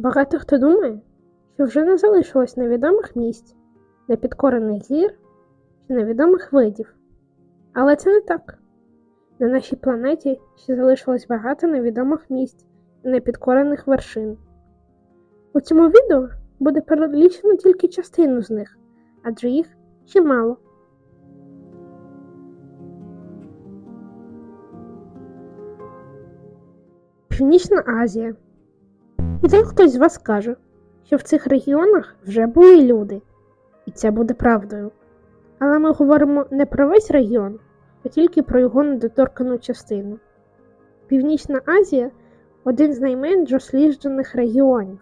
Багато хто думає, що вже не залишилось невідомих місць, непідкорених гір чи невідомих видів. Але це не так. На нашій планеті ще залишилось багато невідомих місць і непідкорених вершин. У цьому відео буде перелічено тільки частину з них, адже їх чимало. Північна Азія. І там хтось з вас каже, що в цих регіонах вже були люди, і це буде правдою. Але ми говоримо не про весь регіон, а тільки про його недоторкану частину. Північна Азія один з найменш досліджених регіонів.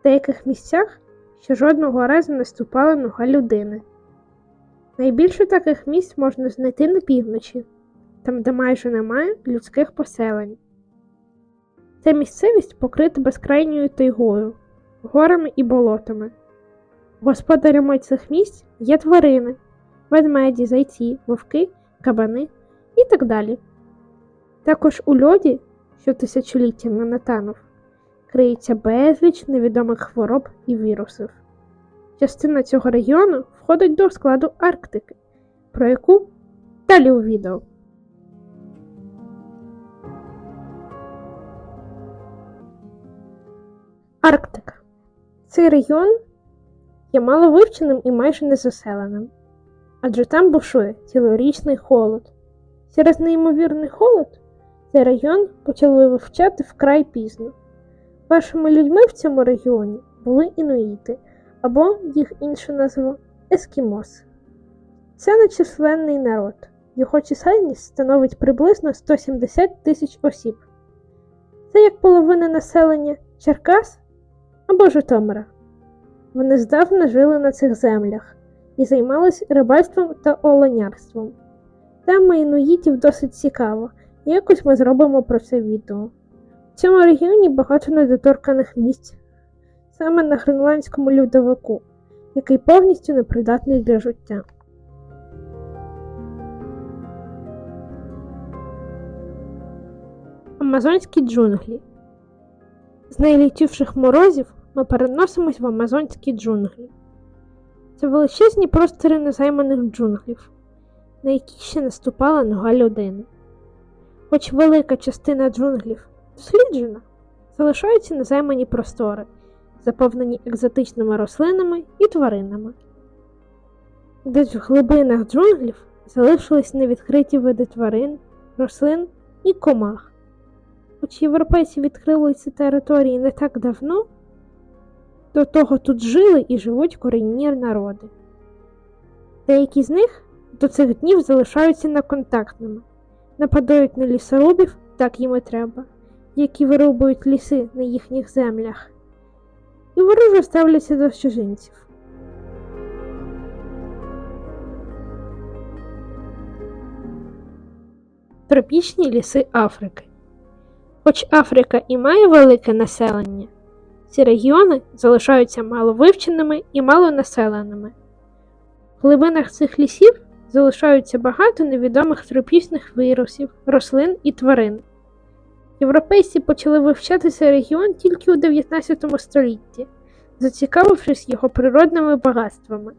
В деяких місцях ще жодного разу не ступала нога людини. Найбільше таких місць можна знайти на півночі, там, де майже немає людських поселень. Ця місцевість покрита безкрайньою тайгою, горами і болотами. Господарями цих місць є тварини, ведмеді, зайці, вовки, кабани і так далі. Також у льоді, що тисячоліттями не танув, криється безліч невідомих хвороб і вірусів. Частина цього регіону входить до складу Арктики, про яку далі у відео. Арктика. Цей регіон є мало вивченим і майже незаселеним, адже там бушує цілорічний холод. Через неймовірний холод цей регіон почали вивчати вкрай пізно. Першими людьми в цьому регіоні були інуїти, або їх інша назва ескімоси. Це нечисленний народ. Його чисельність становить приблизно 170 тисяч осіб. Це як половина населення Черкас або Житомира. Вони здавна жили на цих землях і займались рибальством та оленярством. Тема інуїтів досить цікава, і якось ми зробимо про це відео. В цьому регіоні багато недоторканих місць, саме на гренландському льодовику, який повністю непридатний для життя. Амазонські джунглі. З найлітіших морозів ми переносимось в амазонські джунглі. Це величезні простори незайманих джунглів, на які ще не ступала нога людини. Хоч велика частина джунглів досліджена, залишаються незаймані простори, заповнені екзотичними рослинами і тваринами. Десь в глибинах джунглів залишились невідкриті види тварин, рослин і комах. Хоч європейці відкрили ці території не так давно, до того тут жили і живуть корінні народи. Деякі з них до цих днів залишаються неконтактними, нападають на лісорубів, так їм і треба, які вирубують ліси на їхніх землях, і вороже ставляться до чужинців. Тропічні ліси Африки. Хоч Африка і має велике населення, ці регіони залишаються маловивченими і малонаселеними. В глибинах цих лісів залишаються багато невідомих тропічних вірусів, рослин і тварин. Європейці почали вивчати цей регіон тільки у 19 столітті, зацікавившись його природними багатствами.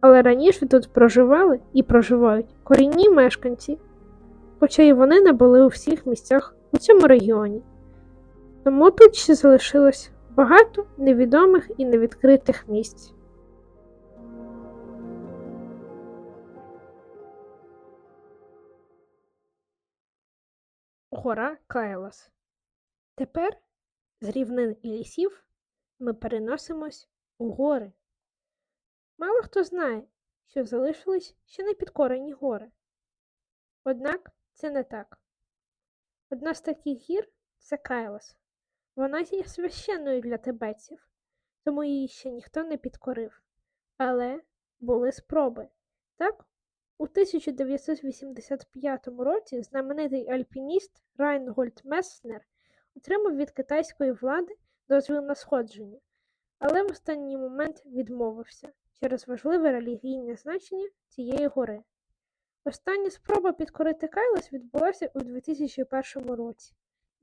Але раніше тут проживали і проживають корінні мешканці, хоча й вони не були у всіх місцях у цьому регіоні. Тому тут ще залишилось багато невідомих і невідкритих місць. Гора Кайлас. Тепер з рівнин і лісів ми переносимось у гори. Мало хто знає, що залишились ще не підкорені гори. Однак це не так. Одна з таких гір це Кайлас. Вона є священною для тибетців, тому її ще ніхто не підкорив. Але були спроби. Так, у 1985 році знаменитий альпініст Райнгольд Месснер отримав від китайської влади дозвіл на сходження, але в останній момент відмовився через важливе релігійне значення цієї гори. Остання спроба підкорити Кайлас відбулася у 2001 році.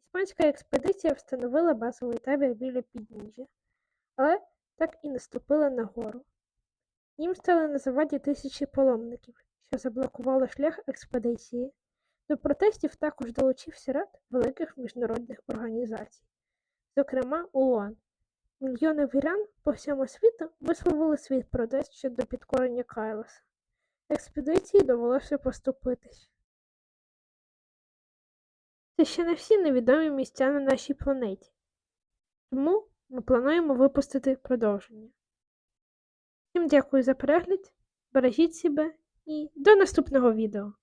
Іспанська експедиція встановила базовий табір біля підніжжя, але так і не ступила на гору. Їм стали на заваді тисячі паломників, що заблокували шлях експедиції. До протестів також долучився ряд великих міжнародних організацій, зокрема ООН. Мільйони вірян по всьому світу висловили свій протест щодо підкорення Кайласа. Експедиції довелося поступитись. Це ще не всі невідомі місця на нашій планеті. Тому ми плануємо випустити продовження. Всім дякую за перегляд, бережіть себе і до наступного відео!